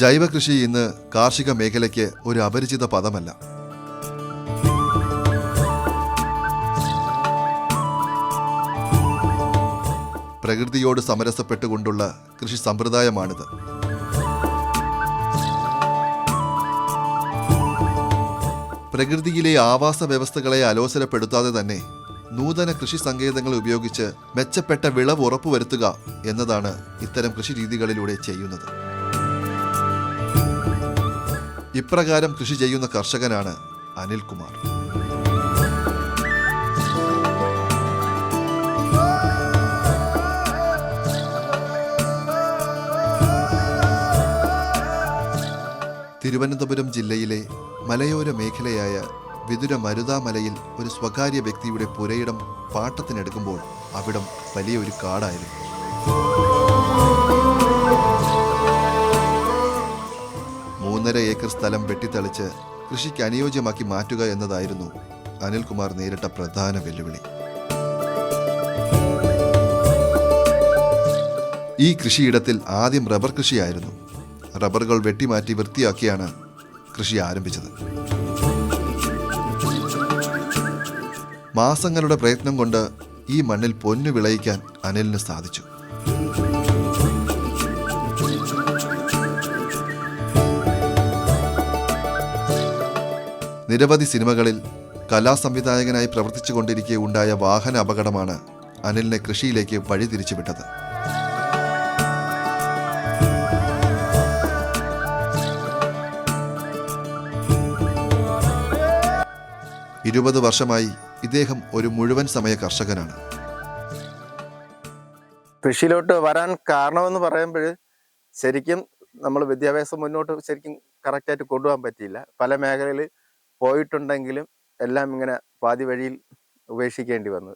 ജൈവ കൃഷി ഇന്ന് കാർഷിക മേഖലയ്ക്ക് ഒരു അപരിചിത പദമല്ല. പ്രകൃതിയോട് സമരസപ്പെട്ടുകൊണ്ടുള്ള കൃഷി സമ്പ്രദായമാണിത്. പ്രകൃതിയിലെ ആവാസ വ്യവസ്ഥകളെ അലോസരപ്പെടുത്താതെ തന്നെ നൂതന കൃഷി സങ്കേതങ്ങൾ ഉപയോഗിച്ച് മെച്ചപ്പെട്ട വിളവ് ഉറപ്പുവരുത്തുക എന്നതാണ് ഇത്തരം കൃഷി രീതികളിലൂടെ ചെയ്യുന്നത്. ഇപ്രകാരം കൃഷി ചെയ്യുന്ന കർഷകനാണ് അനിൽകുമാർ. തിരുവനന്തപുരം ജില്ലയിലെ മലയോര മേഖലയായ വിതുര മരുതാമലയിൽ ഒരു സ്വകാര്യ വ്യക്തിയുടെ പുരയിടം പാട്ടത്തിനെടുക്കുമ്പോൾ അവിടം വലിയൊരു കാടായിരുന്നു. മൂന്നര ഏക്കർ സ്ഥലം വെട്ടിത്തളിച്ച് കൃഷിക്ക് അനുയോജ്യമാക്കി മാറ്റുക എന്നതായിരുന്നു അനിൽകുമാർ നേരിട്ട പ്രധാന വെല്ലുവിളി. ഈ കൃഷിയിടത്തിൽ ആദ്യം റബ്ബർ കൃഷിയായിരുന്നു. റബ്ബറുകൾ വെട്ടിമാറ്റി വൃത്തിയാക്കിയാണ് കൃഷി ആരംഭിച്ചത്. മാസങ്ങളുടെ പ്രയത്നം കൊണ്ട് ഈ മണ്ണിൽ പൊന്നു വിളയിക്കാൻ അനിലിന് സാധിച്ചു. നിരവധി സിനിമകളിൽ കലാസംവിധായകനായി പ്രവർത്തിച്ചു കൊണ്ടിരിക്കെ ഉണ്ടായ വാഹന അപകടമാണ് അനിലിനെ കൃഷിയിലേക്ക് വഴിതിരിച്ചുവിട്ടത്. ഇരുപത് വർഷമായി ഇദ്ദേഹം ഒരു മുഴുവൻ സമയ കർഷകനാണ്. കൃഷിയിലോട്ട് വരാൻ കാരണമെന്ന് പറയുമ്പോൾ ശരിക്കും നമ്മൾ വിദ്യാഭ്യാസം മുന്നോട്ട് ശരിക്കും കറക്റ്റായിട്ട് കൊണ്ടുപോകാൻ പറ്റിയില്ല. പല മേഖലയിൽ പോയിട്ടുണ്ടെങ്കിലും എല്ലാം ഇങ്ങനെ പാതി വഴിയിൽ ഉപേക്ഷിക്കേണ്ടി വന്നു.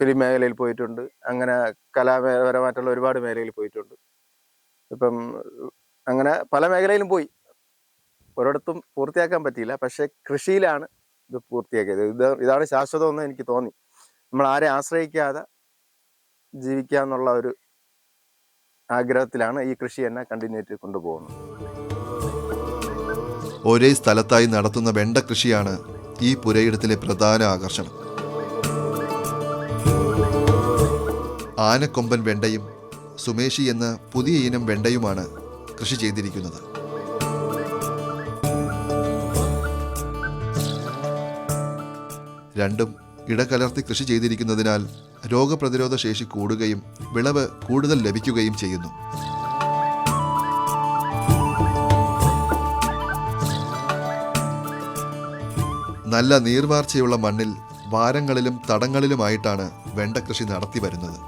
ഫിലിം മേഖലയിൽ പോയിട്ടുണ്ട്. അങ്ങനെ കലാപരമായിട്ടുള്ള ഒരുപാട് മേഖലയിൽ പോയിട്ടുണ്ട്. ഇപ്പം അങ്ങനെ പല മേഖലയിലും പോയി. ഒരിടത്തും പൂർത്തിയാക്കാൻ പറ്റിയില്ല. പക്ഷെ കൃഷിയിലാണ് ഇത് പൂർത്തിയാക്കിയത്. ഇത് ഇതാണ് ശാശ്വതമെന്ന് എനിക്ക് തോന്നി. നമ്മൾ ആരെ ആശ്രയിക്കാതെ ജീവിക്കുക എന്നുള്ള ഒരു ആഗ്രഹത്തിലാണ് ഈ കൃഷി എന്നെ കണ്ടിന്യൂ ആയിട്ട് കൊണ്ടുപോകുന്നത്. ഒരേ സ്ഥലത്തായി നടത്തുന്ന വെണ്ട കൃഷിയാണ് ഈ പുരയിടത്തിലെ പ്രധാന ആകർഷണം. ആനക്കൊമ്പൻ വെണ്ടയും സുമേഷി എന്ന പുതിയ ഇനം വെണ്ടയുമാണ് കൃഷി ചെയ്തിരിക്കുന്നത്. രണ്ടും ഇടകലർത്തി കൃഷി ചെയ്തിരിക്കുന്നതിനാൽ രോഗപ്രതിരോധ ശേഷി കൂടുകയും വിളവ് കൂടുതൽ ലഭിക്കുകയും ചെയ്യുന്നു. നല്ല നീർവാർച്ചയുള്ള മണ്ണിൽ വാരങ്ങളിലും തടങ്ങളിലുമായിട്ടാണ് വെണ്ട കൃഷി നടത്തി വരുന്നത്.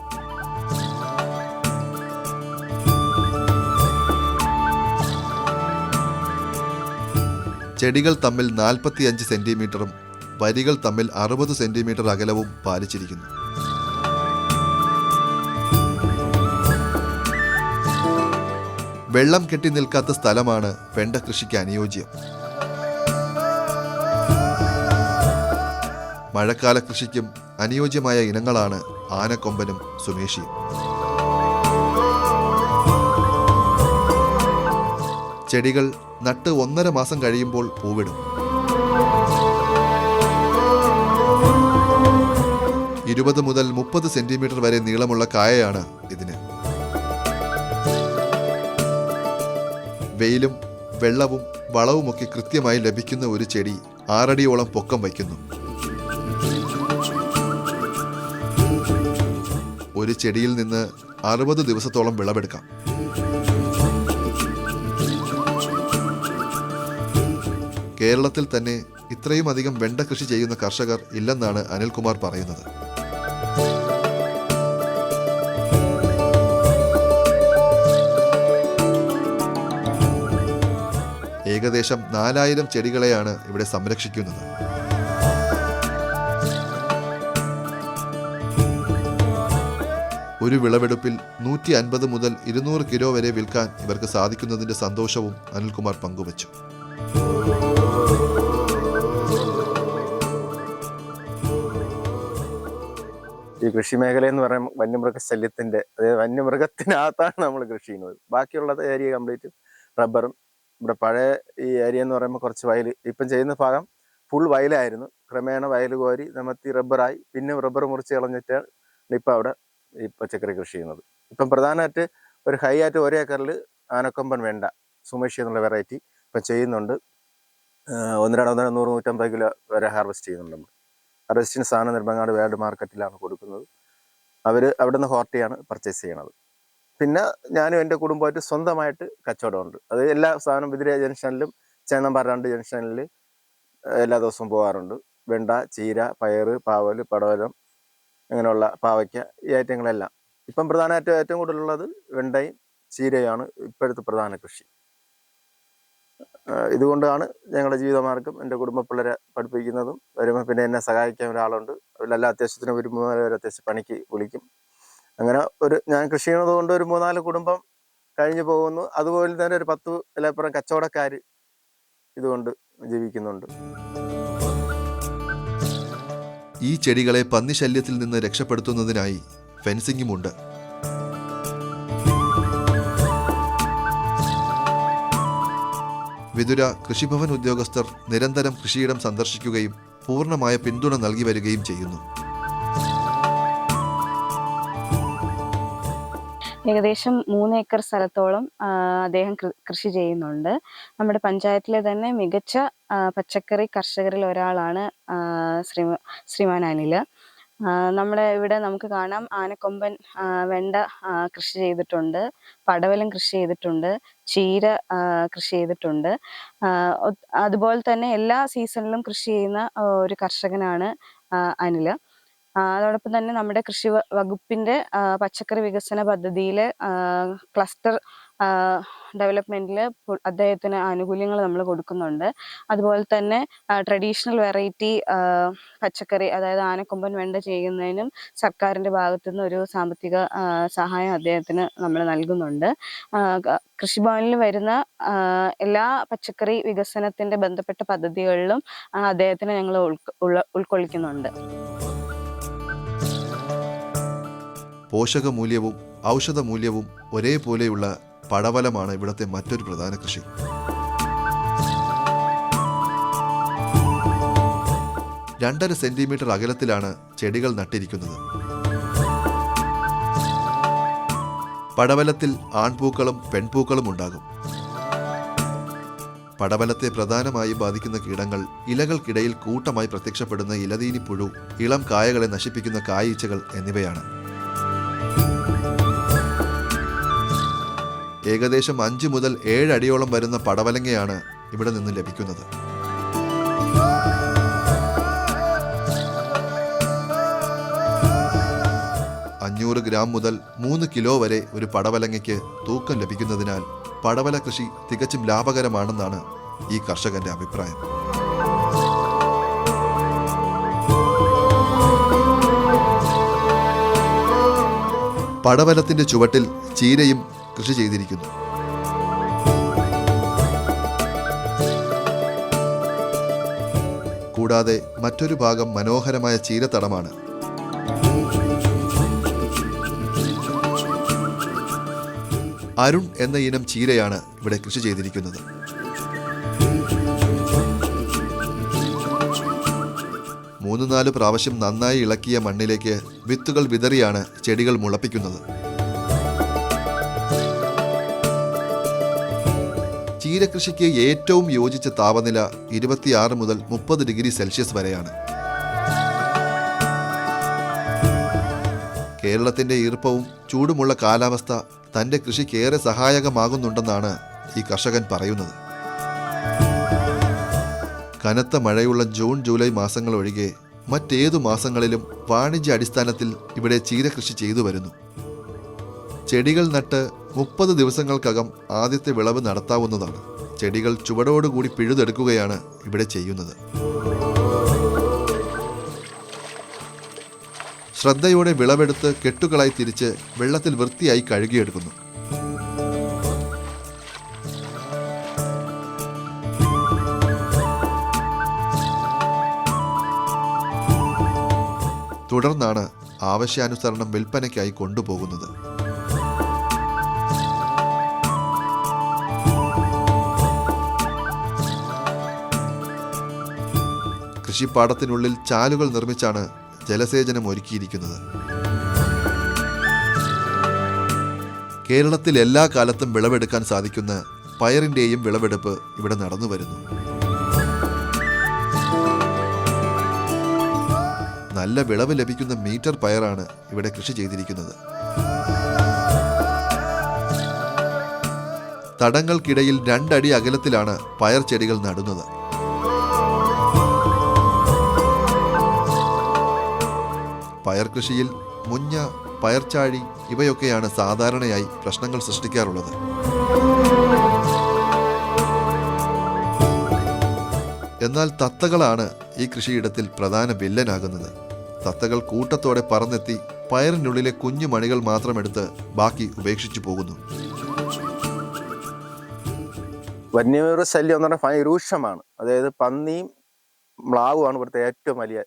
ചെടികൾ തമ്മിൽ നാൽപ്പത്തിയഞ്ച് സെന്റിമീറ്ററും വരികൾ തമ്മിൽ അറുപത് സെന്റിമീറ്റർ അകലവും പാലിച്ചിരിക്കുന്നു. വെള്ളം കെട്ടി നിൽക്കാത്ത സ്ഥലമാണ് വെണ്ട കൃഷിക്ക് അനുയോജ്യം. മഴക്കാല കൃഷിക്കും അനുയോജ്യമായ ഇനങ്ങളാണ് ആനക്കൊമ്പനും സുമേഷിയും. ചെടികൾ നട്ട് ഒന്നര മാസം കഴിയുമ്പോൾ പൂവിടും. ഇരുപത് മുതൽ മുപ്പത് സെന്റിമീറ്റർ വരെ നീളമുള്ള കായയാണ് ഇതിന്. വെയിലും വെള്ളവും വളവുമൊക്കെ കൃത്യമായി ലഭിക്കുന്ന ഒരു ചെടി ആറടിയോളം പൊക്കം വയ്ക്കുന്നു. ഒരു ചെടിയിൽ നിന്ന് അറുപത് ദിവസത്തോളം വിളവെടുക്കാം. കേരളത്തിൽ തന്നെ ഇത്രയും അധികം വെണ്ട കൃഷി ചെയ്യുന്ന കർഷകർ ഇല്ലെന്നാണ് അനിൽകുമാർ പറയുന്നത്. ഏകദേശം നാലായിരം ചെടികളെയാണ് ഇവിടെ സംരക്ഷിക്കുന്നത്. ഒരു വിളവെടുപ്പിൽ നൂറ്റി അൻപത് മുതൽ ഇരുന്നൂറ് കിലോ വരെ വിൽക്കാൻ ഇവർക്ക് സാധിക്കുന്നതിന്റെ സന്തോഷവും അനിൽകുമാർ പങ്കുവച്ചു. ഈ കൃഷി മേഖല എന്ന് പറയുമ്പോൾ വന്യമൃഗ ശല്യത്തിന്റെ അതായത് വന്യമൃഗത്തിനകത്താണ് നമ്മൾ കൃഷി ചെയ്യുന്നത്. ബാക്കിയുള്ള ഏരിയ കംപ്ലീറ്റ് റബ്ബറും. ഇവിടെ പഴയ ഈ ഏരിയ എന്ന് പറയുമ്പോൾ കുറച്ച് വയൽ ഇപ്പം ചെയ്യുന്ന ഭാഗം ഫുൾ വയലായിരുന്നു. ക്രമേണ വയൽ കോരി നിമത്തി റബ്ബറായി. പിന്നെ റബ്ബർ മുറിച്ച് കളഞ്ഞിട്ടാണ് ഇപ്പം അവിടെ ഈ പച്ചക്കറി കൃഷി ചെയ്യുന്നത്. ഇപ്പം പ്രധാനമായിട്ട് ഒരു ഹൈ ആയിട്ട് ഒരേ ഏക്കറിൽ ആനക്കൊമ്പൻ വേണ്ട. സുമേഷി എന്നുള്ള വെറൈറ്റി ഇപ്പം ചെയ്യുന്നുണ്ട്. ഒന്നര ഒന്നര നൂറ് നൂറ്റമ്പത് കിലോ വരെ ഹാർവെസ്റ്റ് ചെയ്യുന്നുണ്ട് നമ്മൾ. ഹാർവെസ്റ്റിന് സാധനം നിർമ്മങ്ങാട് വേൾഡ് മാർക്കറ്റിലാണ് കൊടുക്കുന്നത്. അവർ അവിടെ നിന്ന് ഹോർട്ടിയാണ് പർച്ചേസ് ചെയ്യണത്. പിന്നെ ഞാനും എന്റെ കുടുംബമായിട്ട് സ്വന്തമായിട്ട് കച്ചവടമുണ്ട്. അത് എല്ലാ സാധനവും ബിദിര ജംഗ്ഷനിലും ചേന്നമ്പാറ ജംഗ്ഷനിൽ എല്ലാ ദിവസവും പോകാറുണ്ട്. വെണ്ട ചീര പയർ പാവൽ പടവലം അങ്ങനെയുള്ള പാവയ്ക്ക ഈ ഐറ്റങ്ങളെല്ലാം. ഇപ്പം പ്രധാനമായിട്ടും ഏറ്റവും കൂടുതലുള്ളത് വെണ്ടയും ചീരയാണ് ഇപ്പോഴത്തെ പ്രധാന കൃഷി. ഇതുകൊണ്ടാണ് ഞങ്ങളുടെ ജീവിതമാർഗം എന്റെ കുടുംബ പിള്ളേരെ പഠിപ്പിക്കുന്നതും വരുമ്പോൾ പിന്നെ എന്നെ സഹായിക്കാൻ ഒരാളുണ്ട്. അവരെല്ലാം അത്യാവശ്യത്തിന് ഒരു മൂന്നാൽ പേര് അത്യാവശ്യം പണിക്ക് വിളിക്കും. അങ്ങനെ ഒരു ഞാൻ കൃഷി ചെയ്യുന്നത് കൊണ്ട് ഒരു മൂന്നാൽ കുടുംബം കഴിഞ്ഞു പോകുന്നു. അതുപോലെ തന്നെ ഒരു പത്ത് വിലപ്പുറം കച്ചവടക്കാർ ഇതുകൊണ്ട് ജീവിക്കുന്നുണ്ട്. ഈ ചെടികളെ പന്നി പന്നിശല്യത്തിൽ നിന്ന് രക്ഷപ്പെടുത്തുന്നതിനായി ഫെൻസിങ്ങുമുണ്ട്. വിതുര കൃഷിഭവൻ ഉദ്യോഗസ്ഥർ നിരന്തരം കൃഷിയിടം സന്ദർശിക്കുകയും പൂർണമായ പിന്തുണ നൽകി വരികയും ചെയ്യുന്നു. ഏകദേശം മൂന്ന് ഏക്കർ സ്ഥലത്തോളം അദ്ദേഹം കൃഷി ചെയ്യുന്നുണ്ട്. നമ്മുടെ പഞ്ചായത്തിലെ തന്നെ മികച്ച പച്ചക്കറി കർഷകരിൽ ഒരാളാണ് ശ്രീ ശ്രീമാൻ അനിൽ. നമ്മുടെ ഇവിടെ നമുക്ക് കാണാം ആനക്കൊമ്പൻ വെണ്ട കൃഷി ചെയ്തിട്ടുണ്ട് പടവലം കൃഷി ചെയ്തിട്ടുണ്ട് ചീര കൃഷി ചെയ്തിട്ടുണ്ട്. അതുപോലെ തന്നെ എല്ലാ സീസണിലും കൃഷി ചെയ്യുന്ന ഒരു കർഷകനാണ് അനിൽ. അതോടൊപ്പം തന്നെ നമ്മുടെ കൃഷി വകുപ്പിന്റെ പച്ചക്കറി വികസന പദ്ധതിയിലെ ക്ലസ്റ്റർ ഡെവലപ്മെന്റിൽ അദ്ദേഹത്തിന് ആനുകൂല്യങ്ങൾ നമ്മൾ കൊടുക്കുന്നുണ്ട്. അതുപോലെ തന്നെ ട്രഡീഷണൽ വെറൈറ്റി പച്ചക്കറി അതായത് ആനക്കൊമ്പൻ വെണ്ട ചെയ്യുന്നതിനും സർക്കാരിന്റെ ഭാഗത്തു നിന്ന് ഒരു സാമ്പത്തിക സഹായം അദ്ദേഹത്തിന് നമ്മൾ നൽകുന്നുണ്ട്. കൃഷിഭവനിൽ വരുന്ന എല്ലാ പച്ചക്കറി വികസനത്തിന്റെ ബന്ധപ്പെട്ട പദ്ധതികളിലും അദ്ദേഹത്തിന് ഞങ്ങൾ ഉൾക്കൊള്ളിക്കുന്നുണ്ട്. പോഷകമൂല്യവും ഔഷധമൂല്യവും ഒരേപോലെയുള്ള പടവലമാണ് ഇവിടുത്തെ മറ്റൊരു പ്രധാന കൃഷി. രണ്ടര സെന്റിമീറ്റർ അകലത്തിലാണ് ചെടികൾ നട്ടിരിക്കുന്നത്. പടവലത്തിൽ ആൺപൂക്കളും പെൺപൂക്കളും ഉണ്ടാകും. പടവലത്തെ പ്രധാനമായി ബാധിക്കുന്ന കീടങ്ങൾ ഇലകൾക്കിടയിൽ കൂട്ടമായി പ്രത്യക്ഷപ്പെടുന്ന ഇലതീനിപ്പുഴു ഇളം കായകളെ നശിപ്പിക്കുന്ന കായീച്ചകൾ എന്നിവയാണ്. ഏകദേശം അഞ്ച് മുതൽ ഏഴ് അടിയോളം വരുന്ന പടവലങ്ങയാണ് ഇവിടെ നിന്ന് ലഭിക്കുന്നത്. അഞ്ഞൂറ് ഗ്രാം മുതൽ മൂന്ന് കിലോ വരെ ഒരു പടവലങ്ങയ്ക്ക് തൂക്കം ലഭിക്കുന്നതിനാൽ പടവല കൃഷി തികച്ചും ലാഭകരമാണെന്നാണ് ഈ കർഷകന്റെ അഭിപ്രായം. പടവലത്തിന്റെ ചുവട്ടിൽ ചീരയും കൃഷി ചെയ്തിരിക്കുന്നു. കൂടാതെ മറ്റൊരു ഭാഗം മനോഹരമായ ചീരത്തടമാണ്. അരുൺ എന്ന ഇനം ചീരയാണ് ഇവിടെ കൃഷി ചെയ്തിരിക്കുന്നത്. മൂന്ന് നാല് പ്രാവശ്യം നന്നായി ഇളക്കിയ മണ്ണിലേക്ക് വിത്തുകൾ വിതറിയാണ് ചെടികൾ മുളപ്പിക്കുന്നത്. ചീരകൃഷിക്ക് ഏറ്റവും യോജിച്ച താപനില ഇരുപത്തിയാറ് മുതൽ മുപ്പത് ഡിഗ്രി സെൽഷ്യസ് വരെയാണ്. കേരളത്തിന്റെ ഈർപ്പവും ചൂടുമുള്ള കാലാവസ്ഥ തന്റെ കൃഷിക്ക് ഏറെ സഹായകമാകുന്നുണ്ടെന്നാണ് ഈ കർഷകൻ പറയുന്നത്. കനത്ത മഴയുള്ള ജൂൺ ജൂലൈ മാസങ്ങൾ ഒഴികെ മറ്റേതു മാസങ്ങളിലും വാണിജ്യ അടിസ്ഥാനത്തിൽ ഇവിടെ ചീരകൃഷി ചെയ്തു വരുന്നു. ചെടികൾ നട്ട് മുപ്പത് ദിവസങ്ങൾക്കകം ആദ്യത്തെ വിളവ് നടത്താവുന്നതാണ്. ചെടികൾ ചുവടോടുകൂടി പിഴുതെടുക്കുകയാണ് ഇവിടെ ചെയ്യുന്നത്. ശ്രദ്ധയോടെ വിളവെടുത്ത് കെട്ടുകളായി തിരിച്ച് വെള്ളത്തിൽ വൃത്തിയായി കഴുകിയെടുക്കുന്നു. തുടർന്നാണ് ആവശ്യാനുസരണം വിൽപ്പനയ്ക്കായി കൊണ്ടുപോകുന്നത്. കൃഷിപ്പാടത്തിനുള്ളിൽ ചാലുകൾ നിർമ്മിച്ചാണ് ജലസേചനം ഒരുക്കിയിരിക്കുന്നത്. കേരളത്തിൽ എല്ലാ കാലത്തും വിളവെടുക്കാൻ സാധിക്കുന്ന പയറിന്റെയും വിളവെടുപ്പ് ഇവിടെ നടന്നു വരുന്നു. നല്ല വിളവ് ലഭിക്കുന്ന മീറ്റർ പയറാണ് ഇവിടെ കൃഷി ചെയ്തിരിക്കുന്നത്. തടങ്ങൾക്കിടയിൽ രണ്ടടി അകലത്തിലാണ് പയർ ചെടികൾ നടുന്നത്. പയർ കൃഷിയിൽ മുഞ്ഞ പയർച്ചാഴി ഇവയൊക്കെയാണ് സാധാരണയായി പ്രശ്നങ്ങൾ സൃഷ്ടിക്കാറുള്ളത്. എന്നാൽ തത്തകളാണ് ഈ കൃഷിയിടത്തിൽ പ്രധാന വില്ലനാകുന്നത്. തത്തകൾ കൂട്ടത്തോടെ പറന്നെത്തി പയറിനുള്ളിലെ കുഞ്ഞു മണികൾ മാത്രമെടുത്ത് ബാക്കി ഉപേക്ഷിച്ചു പോകുന്നു. വന്യമൃഗ ശല്യം എന്ന് പറഞ്ഞാൽ ഭയങ്കര രൂക്ഷമാണ്. അതായത് പന്നിയും മ്ലാവുമാണ് ഇവിടുത്തെ ഏറ്റവും വലിയ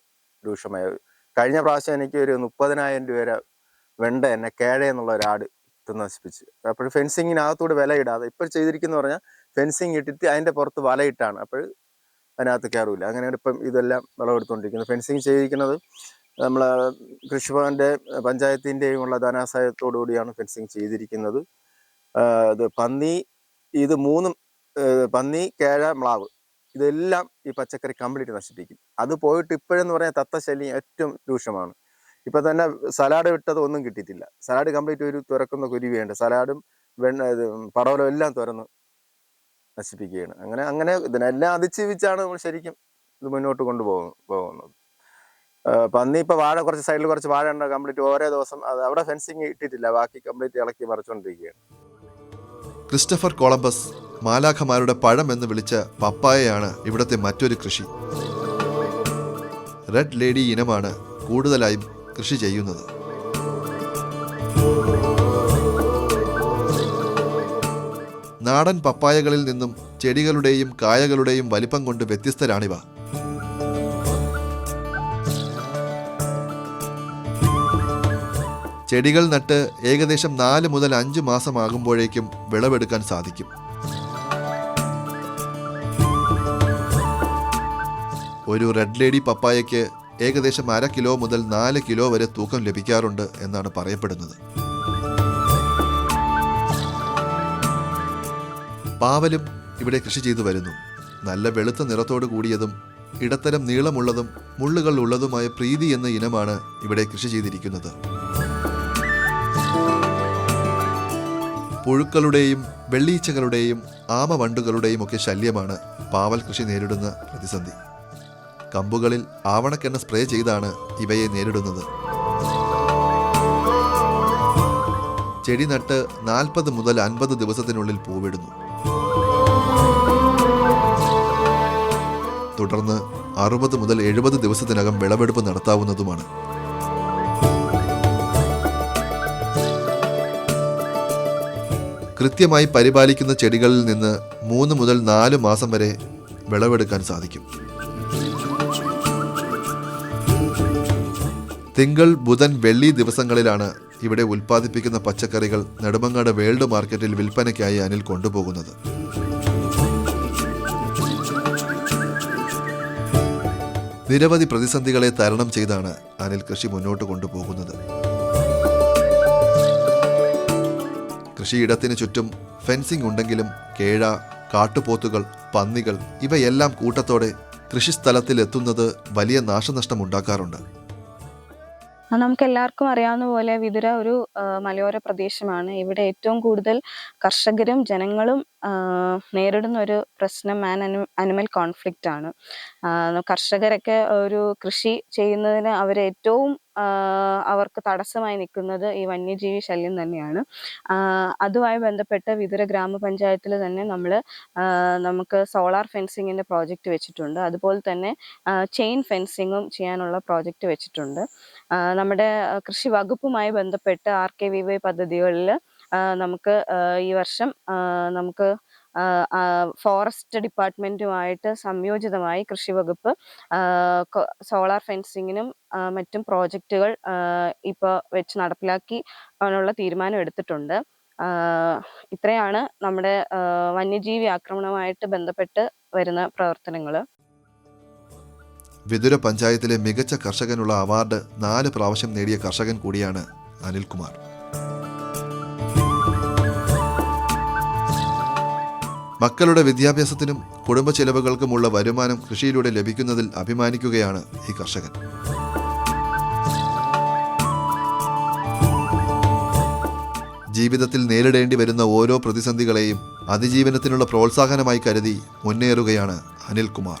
രൂക്ഷമായത് കഴിഞ്ഞ പ്രാവശ്യം എനിക്ക് ഒരു മുപ്പതിനായിരം രൂപ വരെ വെണ്ട എന്നെ കേഴ എന്നുള്ള ഒരാട് തിന്ന് നശിപ്പിച്ച്. അപ്പോൾ ഫെൻസിങ്ങിനകത്തൂടെ വില ഇടാതെ ഇപ്പോൾ ചെയ്തിരിക്കുന്ന പറഞ്ഞാൽ ഫെൻസിങ് ഇട്ടിട്ട് അതിന്റെ പുറത്ത് വലയിട്ടാണ് അപ്പോൾ അതിനകത്ത് കയറില്ല അങ്ങനെയാണ് ഇപ്പം ഇതെല്ലാം വിളവെടുത്തുകൊണ്ടിരിക്കുന്നത്. ഫെൻസിങ് ചെയ്തിരിക്കുന്നത് നമ്മൾ കൃഷിഭവന്റെ പഞ്ചായത്തിന്റെയും ഉള്ള ധനാസഹായത്തോടു കൂടിയാണ് ഫെൻസിങ് ചെയ്തിരിക്കുന്നത്. ഇത് പന്നി ഇത് മൂന്നും പന്നി കേഴ മ്ലാവ്. ഇതെല്ലാം ഈ പച്ചക്കറി കംപ്ലീറ്റ് നശിപ്പിക്കും. അത് പോയിട്ട് ഇപ്പോഴെന്ന് പറഞ്ഞാൽ തത്തശല്യം ഏറ്റവും രൂക്ഷമാണ്. ഇപ്പൊ തന്നെ സലാഡ് വിട്ടത് ഒന്നും കിട്ടിയിട്ടില്ല. സലാഡ് കംപ്ലീറ്റ് ഒരു തുറക്കുന്ന കുരുവിയുണ്ട് സലാഡും വെണ്ണ പടവലം എല്ലാം തുറന്ന് നശിപ്പിക്കുകയാണ്. അങ്ങനെ അങ്ങനെ ഇതിനെല്ലാം അതിജീവിച്ചാണ് നമ്മൾ ശരിക്കും ഇത് മുന്നോട്ട് കൊണ്ടുപോകുന്നത് പോകുന്നത്. പന്നി ഇപ്പൊ വാഴ കുറച്ച് സൈഡിൽ കുറച്ച് വാഴ ഉണ്ട് കംപ്ലീറ്റ് ഓരോ ദിവസം അത് അവിടെ ഫെൻസിങ് ഇട്ടിട്ടില്ല. ബാക്കി കംപ്ലീറ്റ് ഇളക്കി മറിച്ചുകൊണ്ടിരിക്കുകയാണ് ക്രിസ്റ്റഫർ കൊളംബസ് മാലാഖമാരുടെ പഴം എന്ന് വിളിച്ച പപ്പായയാണ് ഇവിടുത്തെ മറ്റൊരു കൃഷി. റെഡ് ലേഡി ഇനമാണ് കൂടുതലായും കൃഷി ചെയ്യുന്നത്. നാടൻ പപ്പായകളിൽ നിന്നും ചെടികളുടെയും കായകളുടെയും വലിപ്പം കൊണ്ട് വ്യത്യസ്തരാണിവ. ചെടികൾ നട്ട് ഏകദേശം നാല് മുതൽ അഞ്ച് മാസമാകുമ്പോഴേക്കും വിളവെടുക്കാൻ സാധിക്കും. ഒരു റെഡ് ലേഡി പപ്പായയ്ക്ക് ഏകദേശം അര കിലോ മുതൽ നാല് കിലോ വരെ തൂക്കം ലഭിക്കാറുണ്ട് എന്നാണ് പറയപ്പെടുന്നത്. പാവലും ഇവിടെ കൃഷി ചെയ്തു വരുന്നു. നല്ല വെളുത്ത നിറത്തോടു കൂടിയതും ഇടത്തരം നീളമുള്ളതും മുള്ളുകൾ ഉള്ളതുമായ പ്രീതി എന്ന ഇനമാണ് ഇവിടെ കൃഷി ചെയ്തിരിക്കുന്നത്. പുഴുക്കളുടെയും വെള്ളീച്ചകളുടെയും ആമവണ്ടുകളുടെയും ഒക്കെ ശല്യമാണ് പാവൽ കൃഷി നേരിടുന്ന പ്രതിസന്ധി. കമ്പുകളിൽ ആവണക്കെണ്ണ സ്പ്രേ ചെയ്താണ് ഇവയെ നേരിടുന്നത്. ചെടി നട്ട് നാൽപ്പത് മുതൽ അൻപത് ദിവസത്തിനുള്ളിൽ പൂവിടുന്നു. തുടർന്ന് അറുപത് മുതൽ എഴുപത് ദിവസത്തിനകം വിളവെടുപ്പ് നടത്താവുന്നതുമാണ്. കൃത്യമായി പരിപാലിക്കുന്ന ചെടികളിൽ നിന്ന് മൂന്ന് മുതൽ നാല് മാസം വരെ വിളവെടുക്കാൻ സാധിക്കും. തിങ്കൾ ബുധൻ വെള്ളി ദിവസങ്ങളിലാണ് ഇവിടെ ഉൽപ്പാദിപ്പിക്കുന്ന പച്ചക്കറികൾ നെടുമങ്ങാട് വേൾഡ് മാർക്കറ്റിൽ വിൽപ്പനയ്ക്കായി അനിൽ കൊണ്ടുപോകുന്നത്. നിരവധി പ്രതിസന്ധികളെ തരണം ചെയ്താണ് അനിൽ കൃഷി മുന്നോട്ട് കൊണ്ടുപോകുന്നത്. കൃഷിയിടത്തിന് ചുറ്റും ഫെൻസിംഗ് ഉണ്ടെങ്കിലും കേഴ കാട്ടുപോത്തുകൾ പന്നികൾ ഇവയെല്ലാം കൂട്ടത്തോടെ കൃഷിസ്ഥലത്തിൽ എത്തുന്നത് വലിയ നാശനഷ്ടം ഉണ്ടാക്കാറുണ്ട് ആ, നമുക്ക് എല്ലാവർക്കും അറിയാവുന്ന പോലെ വിതുര ഒരു മലയോര പ്രദേശമാണ്. ഇവിടെ ഏറ്റവും കൂടുതൽ കർഷകരും ജനങ്ങളും നേരിടുന്ന ഒരു പ്രശ്നം മാൻ അനിമൽ കോൺഫ്ലിക്റ്റ് ആണ്. കർഷകരൊക്കെ ഒരു കൃഷി ചെയ്യുന്നതിന് അവർ ഏറ്റവും അവർക്ക് തടസ്സമായി നിൽക്കുന്നത് ഈ വന്യജീവി ശല്യം തന്നെയാണ്. അതുമായി ബന്ധപ്പെട്ട് വിതുര ഗ്രാമപഞ്ചായത്തിൽ തന്നെ നമ്മൾ നമുക്ക് സോളാർ ഫെൻസിങ്ങിന്റെ പ്രോജക്റ്റ് വെച്ചിട്ടുണ്ട്. അതുപോലെ തന്നെ ചെയിൻ ഫെൻസിങ്ങും ചെയ്യാനുള്ള പ്രോജക്റ്റ് വെച്ചിട്ടുണ്ട്. നമ്മുടെ കൃഷി വകുപ്പുമായി ബന്ധപ്പെട്ട് ആർ കെ വി വൈ പദ്ധതികളിൽ നമുക്ക് ഈ വർഷം നമുക്ക് ഫോറസ്റ്റ് ഡിപ്പാർട്ട്മെന്റുമായിട്ട് സംയോജിതമായി കൃഷി വകുപ്പ് സോളാർ ഫെൻസിങ്ങിനും മറ്റും പ്രോജക്റ്റുകൾ ഇപ്പോൾ വെച്ച് നടപ്പിലാക്കി അതിനുള്ള തീരുമാനം എടുത്തിട്ടുണ്ട്. ഇത്രയാണ് നമ്മുടെ വന്യജീവി ആക്രമണവുമായിട്ട് ബന്ധപ്പെട്ട് വരുന്ന പ്രവർത്തനങ്ങൾ വിദുര പഞ്ചായത്തിലെ മികച്ച കർഷകനുള്ള അവാർഡ് നാല് പ്രാവശ്യം നേടിയ കർഷകൻ കൂടിയാണ് അനിൽകുമാർ. മക്കളുടെ വിദ്യാഭ്യാസത്തിനും കുടുംബ ചെലവുകൾക്കുമുള്ള വരുമാനം കൃഷിയിലൂടെ ലഭിക്കുന്നതിൽ അഭിമാനിക്കുകയാണ് ഈ കർഷകൻ. ജീവിതത്തിൽ നേരിടേണ്ടി വരുന്ന ഓരോ പ്രതിസന്ധികളെയും അതിജീവനത്തിനുള്ള പ്രോത്സാഹനമായി കരുതി മുന്നേറുകയാണ് അനിൽകുമാർ.